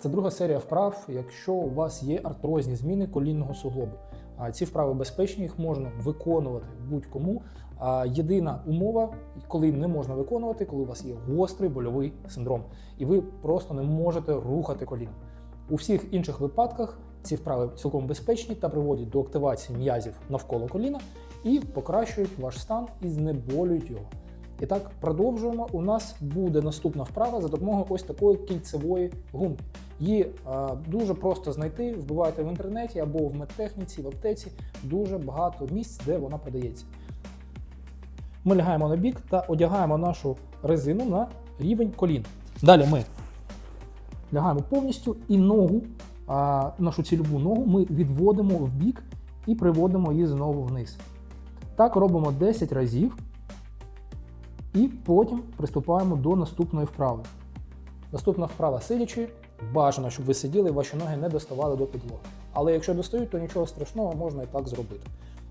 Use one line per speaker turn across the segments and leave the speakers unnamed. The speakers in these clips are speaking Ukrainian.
Це друга серія вправ, якщо у вас є артрозні зміни колінного суглобу. А Ці вправи безпечні, їх можна виконувати будь-кому. А Єдина умова, коли не можна виконувати, коли у вас є гострий больовий синдром, і ви просто не можете рухати коліном. У всіх інших випадках ці вправи цілком безпечні та приводять до активації м'язів навколо коліна і покращують ваш стан і знеболюють його. І так, продовжуємо. У нас буде наступна вправа за допомогою ось такої кільцевої гумки. Її е, дуже просто знайти, вбивайте в інтернеті або в медтехніці, в аптеці. Дуже багато місць, де вона продається. Ми лягаємо на бік та одягаємо нашу резину на рівень колін. Далі ми лягаємо повністю і ногу, а, нашу цільову ногу ми відводимо в бік і приводимо її знову вниз. Так робимо 10 разів. І потім приступаємо до наступної вправи. Наступна вправа сидячи. Бажано, щоб ви сиділи і ваші ноги не доставали до підлоги. Але якщо достають, то нічого страшного можна і так зробити.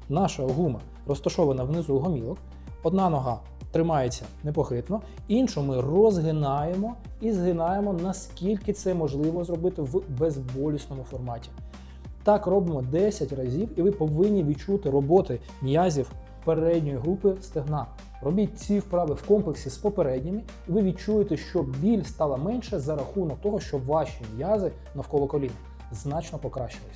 Наша гума розташована внизу гомілок. Одна нога тримається непохитно, іншу ми розгинаємо і згинаємо, наскільки це можливо зробити в безболісному форматі. Так робимо 10 разів, і ви повинні відчути роботи м'язів передньої групи стегна. Робіть ці вправи в комплексі з попередніми, і ви відчуєте, що біль стала менше за рахунок того, що ваші м'язи навколо коліна значно покращились.